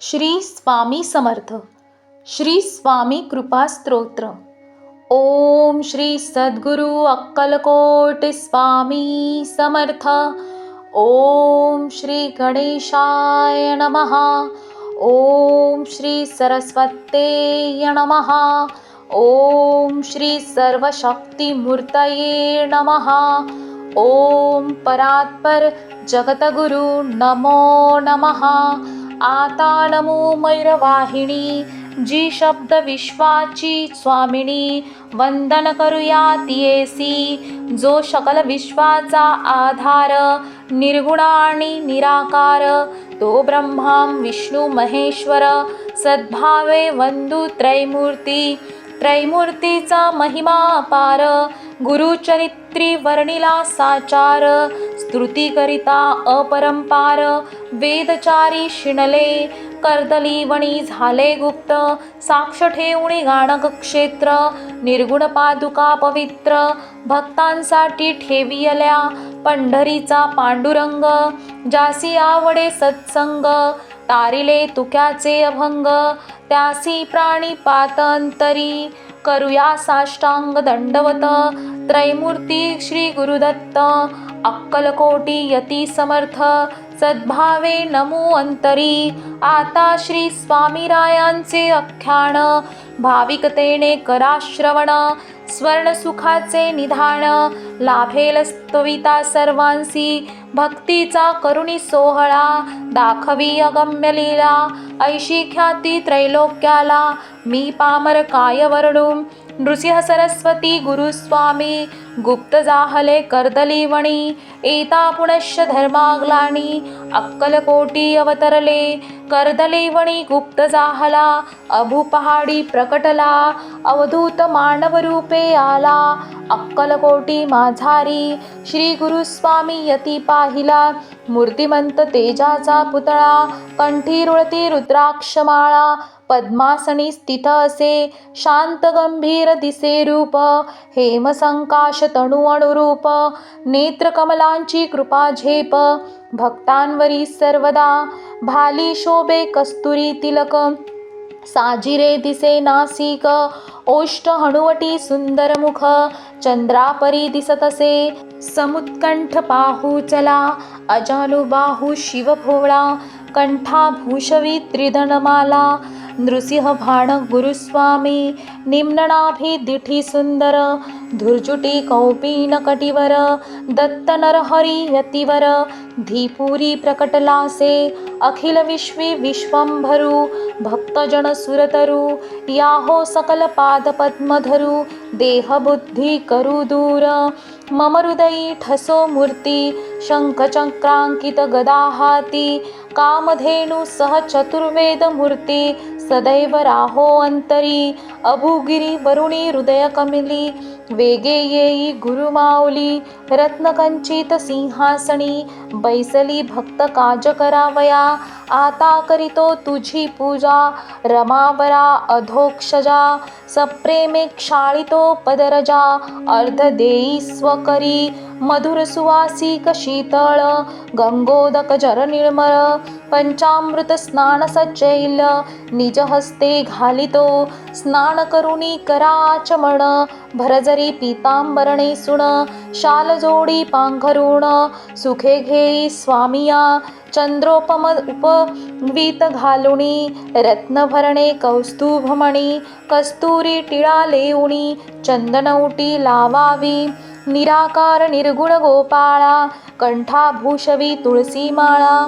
श्री स्वामी समर्थ श्री स्वामी कृपा स्तोत्र ओम श्री सद्गुरु अक्कलकोट स्वामी समर्थ ओम श्री गणेशाय नमः। ओम श्री सरस्वते नमः। ओम श्री सर्वशक्तिमूर्तये नमः। ओम परात्पर जगतगुरु नमो नमः आता नमो मयूरवाहिनी जी शब्द विश्वाची स्वामिनी वंदन करूया तियेसी जो शकल विश्वाचा आधार निर्गुण आणि निराकार तो ब्रह्मा विष्णू महेश्वर सद्भावे वंदू त्रैमूर्ती त्रैमूर्तीचा महिमा अपार गुरुचरित्री वर्णिला साचार स्तुतीकरिता अपरंपार वेदचारी शिणले कर्दलीवणी झाले गुप्त साक्ष ठेवणी गाणक क्षेत्र निर्गुण पादुका पवित्र भक्तांसाठी ठेवियल्या पंढरीचा पांडुरंग जासी आवडे सत्संग तारिले तुक्याचे अभंग त्यासी प्राणी पातंतरी करूया साष्टांग दंडवत त्रैमूर्ती श्री गुरुदत्त अक्कलकोटी यती समर्थ सद्भावे नमो अंतरी आता श्री स्वामीरायांचे आख्यान भाविकतेने कराश्रवण स्वर्णसुखाचे निधान लाभेल स्तविता सर्वांसी भक्तीचा करुणी सोहळा दाखवी अगम्य लीला ऐशी ख्याती त्रैलोक्याला मी पामर काय वर्णू नृसिंह सरस्वती गुरुस्वामी गुप्त जाहले कर्दलीवणी एता पुनश्च धर्माग्लानी अक्कलकोटी अवतरले कर्दलीवणी गुप्त जाहला अभू पहाडी प्रकटला अवधूत मानव रूपे आला अक्कलकोटी माझारी श्री गुरुस्वामी यती पाहिला मूर्तिमंत तेजाचा पुतळा कंठी रुळती रुद्राक्षमाळा पद्मासनी स्थित असे शांत गंभीर दिसे रूप हेमसंकाश तणु अनुरूप नेत्रकमलांची कृपा झेप भक्तांवरी सर्वदा भाली शोभे कस्तुरी तिलक साजिरे दिसे नासिक ओष्ट हणुवटी सुंदर मुख चंद्रापरी दिसतसे समुत्कंठ पाहू चला अजानुबाहू शिवभोळा कंठा भूषवी त्रिधनमाला नृसिंह भाण गुरुस्वामी निम्ननाभी दिठी सुंदर धुर्जुटी कौपीन कटिवर दत्त नरहरी यतिवर धीपुरी प्रकटलासे अखिल विश्वी विश्वंभरू भक्तजन सुरतरू याहो सकल पादपद्मधरू देहबुद्धी करू दूर मम हृदयी ठसो मूर्ती शंखचक्रांकित गदा कामधेनु सह चतुर्वेदमूर्ती सदैव राहो अंतरी अभुगिरी वरुणी हृदय कमिली वेगे येई गुरुमाऊली रत्नकंचित सिंहासनी बैसली भक्त काज करावया आता करितो तुझी पूजा रमावरा अधोक्षजा सप्रेमे क्षाळितो पदरजा अर्ध देई स्वकरी मधुर सुवासिक शीतळ गंगोदक जर निर्मळ पंचामृत स्नान सच्चैल निज हस्ते घालितो स्नान करुणी कराचमण भरजरी पीतांबरणे सुण शालजोडी पांघरुण सुखे घेई स्वामिया चंद्रोपम उपवीत घालुणी रत्नभरणे कौस्तुभमणी कस्तुरी टिळा लेऊणी चंदनौटी लावावी निराकार निर्गुण गोपाळा कंठाभूषवी तुळसी माळा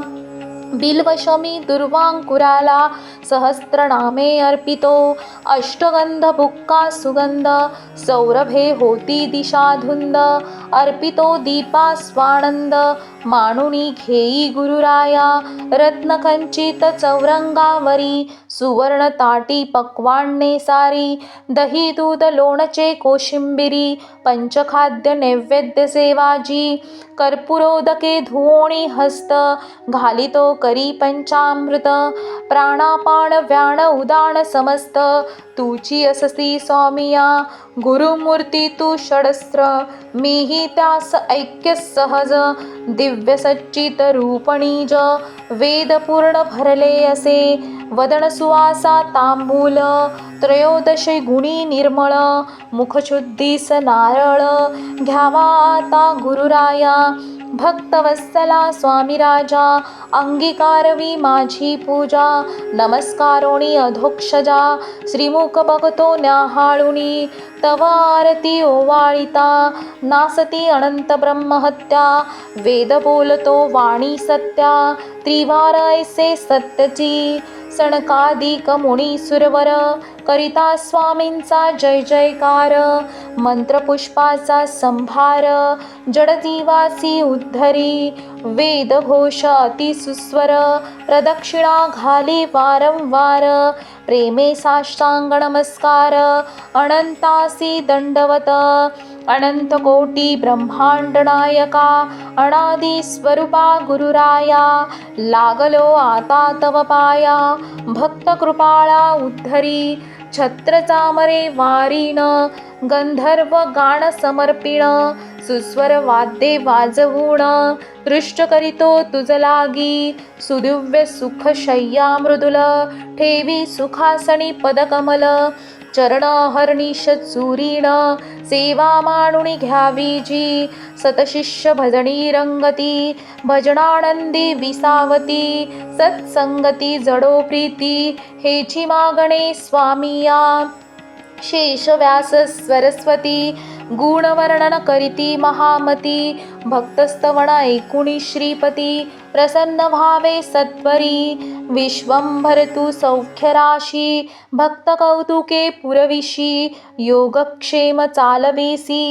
बिल्वशमी दुर्वांकुराला सहस्त्रनामे अर्पितो अष्टगंध बुक्का सुगंध सौरभे होती दिशाधुंद अर्पितो दीपा स्वानंद मानुनी घेई गुरुराया रत्नखंचित चौरंगावरी सुवर्ण ताटी पक्वाण्णे सारी दही दूध लोणचे कोशिंबिरी पंचखाद्य नैवेद्य सेवाजी कर्पुरोदके धुवोणी हस्त घालितो करी पंचामृत प्राणापान व्याण उदान समस्त तुची अससी स्वामिया गुरुमूर्ती तू षडस्त्र मीही त्यास ऐक्य सहज दिव्य सच्चित रूपणीज वेद पूर्ण भरले असे वदन सुवासा तांबूल त्रयोदशी गुणी निर्मळ मुखशुद्धीस नारळ घ्यावा आता गुरुराया। भक्तवत्सला स्वामी राजा अंगीकारवी माझी पूजा। नमस्कारोणी अधोक्षजा श्रीमुख बघतो न्याहाळुणी। तव आरती ओवाळिता नासती अनंत ब्रह्महत्या वेद बोलतो वाणी सत्या त्रिवार ऐसे सत्यची सणकादिक मुनी सुरवर करिता स्वामींचा जय जयकार मंत्रपुष्पाचा संभार जडजीवासी उद्धरी वेदघोष प्रदक्षिणा घाली वारंवार प्रेमे साष्टांग नमस्कार दण्डवत। दंडवत अनंत कोटी गुरुराया। लागलो आता तव पाया। भक्तकृपाळा उद्धरी। छत्रचामरे वारिण। गन्धर्वगाणसमर्पिण गंधर्व गाण सुस्वर वाद्ये वाजवून दृष्ट करीतो तुझ लागी। सुदिव्य सुख शय्या मृदुल। ठेवी सुखासणी पदकमल। चरण हरणीश चुरीण। सेवा माणुणी घ्यावी जी सतशिष्य भजनी रंगती। भजनानंदी विसावती। सत्संगती जडो प्रीती। हेची मागणे स्वामिया। शेषव्यास सरस्वती। गुणवर्णन करीती महामती. भक्तस्तवण ऐकुणी श्रीपती प्रसन्न व्हावे सत्वरी विश्वं भरतु सौख्यराशी भक्त कौतुके पुरविशी योगक्षेम चालवेसी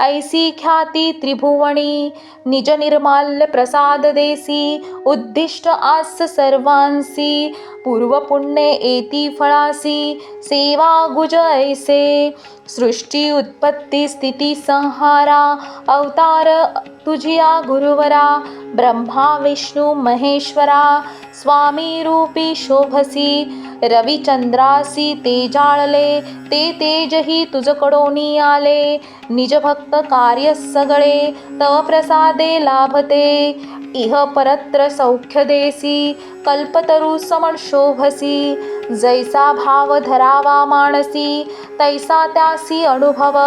ऐसी ख्याती त्रिभुवनी निज निर्माल्य प्रसाद देसी उद्दिष्ट आस सर्वांसी पूर्वपुण्ये एती फळासी सेवा गुज ऐसे सृष्टी उत्पत्ती स्थिती संहारा अवतार तुझिया गुरुवरा ब्रह्मा विष्णू महेश्वरा स्वामी रूपी शोभसी रविचंद्रासी तेजाळले ते तेजही तुझकडोनी आले. निज भक्त कार्य सगळे तव प्रसादे लाभते. इह परत्र सौख्य देसी कल्पतरू समण शोभसी जैसा भाव धरावा माणसी तैसा त्यासी अनुभव।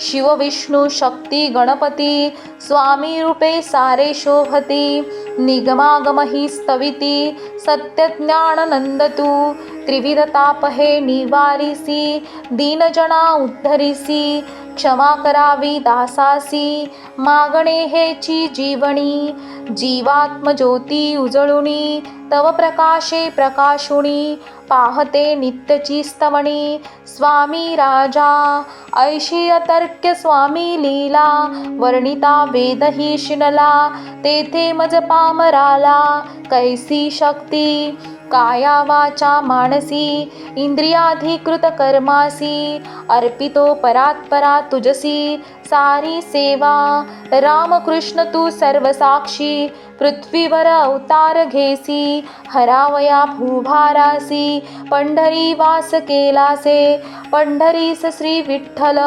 शिव विष्णू शक्ती गणपती स्वामी रूपे सारे शोभती। निगमागमही स्तविती सत्यज्ञाननंदतू त्रिविध ताप हे निवारिसी दीनजना उद्धरिसी। क्षमा करावी दासासी. मागणे हेची जीवणी. जीवात्मज्योती उजळुनी तव प्रकाशे प्रकाशुणी. पाहते नित्यची स्तवणी. स्वामी राजा. ऐशी अतर्क्य स्वामी लीला. वर्णिता वेदही शिनला. तेथे मज पामराला. कैसी शक्ती. काया वाचा मानसी. इंद्रियाधिकृत कर्मासी. अर्पितो परात्परात तुझसी सारी सेवा। रामकृष्ण तू सर्वसाक्षी पृथ्वीवर अवतार घेसी। हरावया भूभारासी पंढरी वास केलासे। पंढरीस श्री विठ्ठल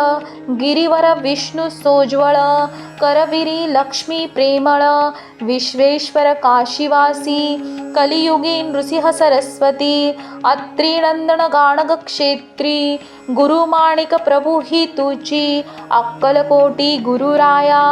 गिरीवर विष्णू सोज्वळ। करविरी लक्ष्मी प्रेमळ विश्वेश्वर काशीवासी कलियुगी नृसिंह सरस्वती अत्रिनंदन गाणग क्षेत्री गुरुमाणिक प्रभू ही तुझी अक्कलकोटी गुरुराया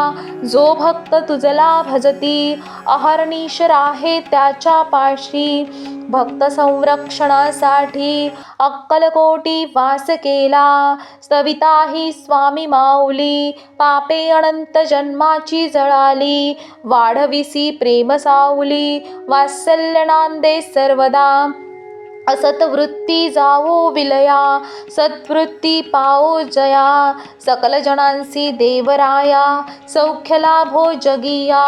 जो भक्त तुझला भजती अहर्निश राहे त्याच्या पाशी भक्त संरक्षणासाठी अक्कलकोटी वास केला. सविता ही स्वामी माऊली पापे अनंत जन्माची जळाली. वाढविसी प्रेम साऊली वात्सल्य नांदे सर्वदा. असत वृत्ती जावो विलया सत्वृत्ती पाओ जया। सकल जणांसी देवराया सौख्य लाभो जगिया।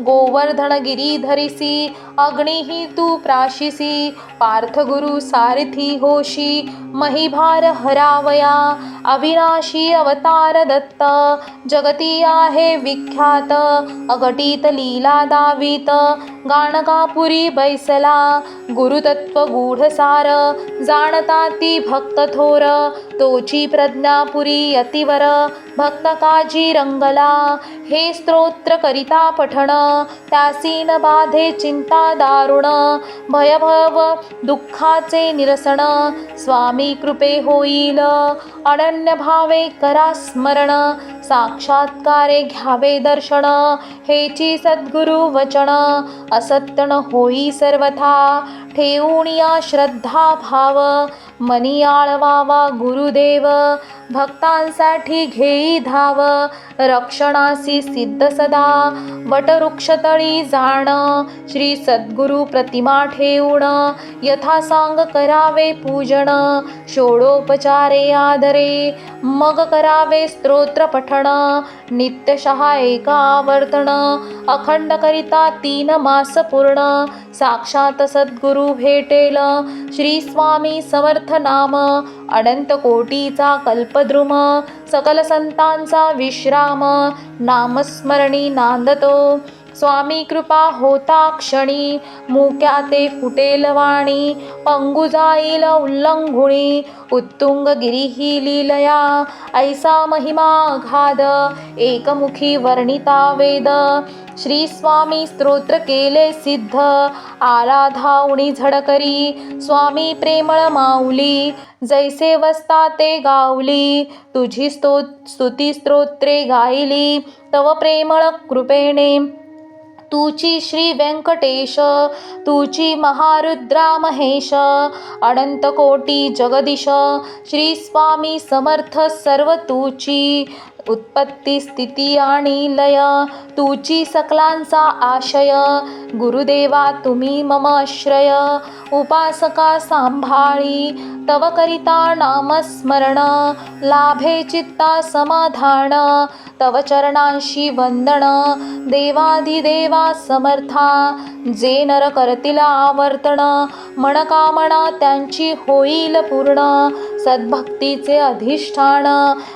गोवर्धन गिरीधरिसी अग्निही तू प्राशिसी। पार्थगुरु सारथी होशी महिभार हरावया। अविनाशी अवतार दत्त जगती आहे विख्यात। अघटित लीला दावित गाणगापुरी बैसला। गुरुतत्व गूढ सार जाणता ती भक्त थोर. तोची प्रज्ञापुरी अतिवर. भक्त काजी रंगला हे स्तोत्र करिता पठण. त्यासीन बाधे चिंता दारुण. भयभव दुःखाचे निरसन. स्वामी कृपे होईल. अनन्य भावे करा स्मरण. साक्षात्कारे घ्यावे दर्शन. हेची सद्गुरु वचन असत्य होई सर्वथा. ठेवून या श्रद्धा भाव मनी आळवावा गुरुदेव भक्तांसाठी घेई धाव रक्षणासी सिद्ध सदा वटवृक्षतळी जाण श्री सद्गुरु प्रतिमा ठेवण यथा सांग करावे पूजन षोडोपचारे आदरे मग करावे स्तोत्र पठण नित्यशः एका आवर्तन अखंड करिता तीन मास पूर्ण साक्षात सद्गुरु भेटेल श्री स्वामी समर्थ नाम अनंत कोटीचा कल्पद्रुम सकल संतांचा विश्राम नामस्मरणी नांदतो. स्वामी कृपा होता क्षणी मुक्या ते फुटेल वाणी पंगु जाईल उल्लंघुणी उत्तुंग गिरीही लीलया ऐसा महिमा घाद एकमुखी वर्णिता वेद. श्री स्वामी स्तोत्र केले सिद्ध आराधावणी झडकरी स्वामी प्रेमळ माऊली जैसे वस्ता ते गावली तुझी स्तो स्तुती स्तोत्रे गायली तव प्रेमळ कृपेने तुची श्री व्यंकटेश तुची महारुद्रा महेश अनंत कोटी जगदीश श्री स्वामी समर्थ सर्व तुची उत्पत्ती स्थिती आणि लय. तुची सकलांचा आशय. गुरुदेवा तुम्ही मम आश्रय उपासका सांभाळी तव करिता नामस्मरण. लाभे चित्ता समाधान. तव चरणांशी वंदन. देवाधिदेवा समर्था. जे नर करतील आवर्तन. मनकामना त्यांची होईल पूर्ण. सद्भक्तीचे अधिष्ठान.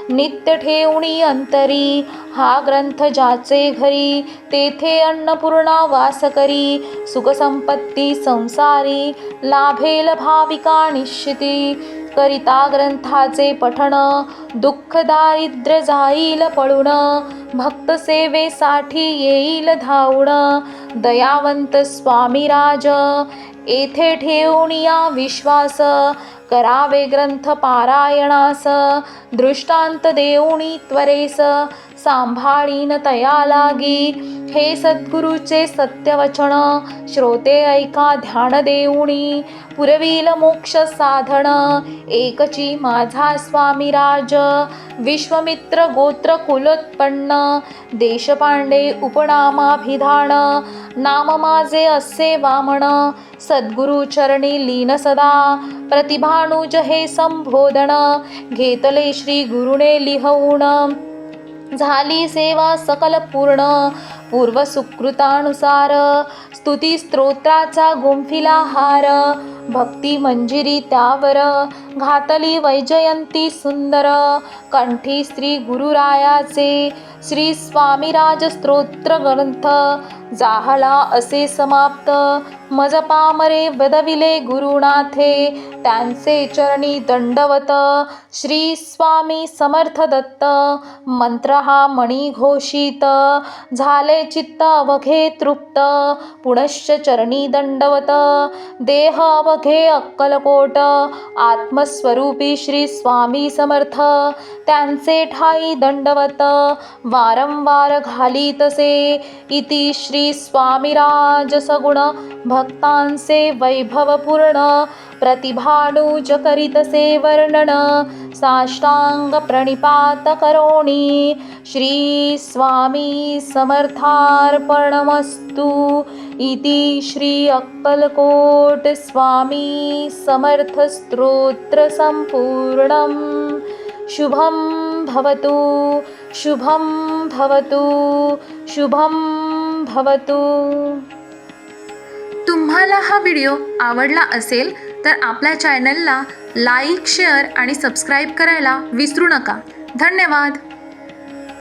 नित्य ठेवणी अंतरी हा ग्रंथ ज्याचे घरी तेथे अन्नपूर्णा वास करी. सुखसंपत्ती संसारी लाभेल भाविका निश्चिती. करिता ग्रंथाचे पठण दुःख दारिद्र्य जाईल पळून. भक्त सेवेसाठी येईल धावण दयावंत स्वामी राज येथे ठेवून या विश्वास. करावे ग्रंथ पारायणास. दृष्टांत देऊणी त्वरेस. सांभाळीन तया लागी. हे सद्गुरूचे सत्यवचन श्रोते ऐका ध्यान देऊणी पुरवील मोक्ष साधन एकची माझा स्वामी राज विश्वमित्र गोत्र कुलोत्पन्न देशपांडे उपनामाभिधान. नाम माझे असे वामण सद्गुरु चरणी लीन सदा. प्रतिभानुज हे संबोधन घेतले श्री गुरुने लिहवून झाली सेवा सकल पूर्ण. पूर्व सुकृतानुसार स्तुती स्तोत्राचा गुंफिला हार. भक्ती मंजिरी त्यावर घातली वैजयंती सुंदर. कंठी श्री गुरुरायाचे श्री स्वामीराज स्तोत्र ग्रंथ जाहला असे समाप्त. मज पामरे बदविले गुरुनाथे त्यांचे चरणी दंडवत. श्री स्वामी समर्थ दत्त मंत्र हा मणी घोषित. झाले चित्त अवघे तृप्त पुनश्च चरणी दंडवत. देह अवघे अक्कलकोट आत्मस्वरूपी श्री स्वामी समर्थ. त्यांचे ठाई दंडवत वारंवार घाली तसे इति श्री स्वामीराज सगुण भक्तांचे वैभवपूर्ण प्रतिभानुज करीतसे वर्णन साष्टांग प्रणिपात करोणी। श्री स्वामी समर्थार्पणमस्तु। इति श्री अक्कलकोट स्वामी समर्थ शुभं भवतु शुभं भवतु शुभं भवतु तुम्हाला हा व्हिडिओ आवडला असेल तर आपल्या चॅनलला लाईक शेअर आणि सबस्क्राईब करायला विसरू नका. धन्यवाद.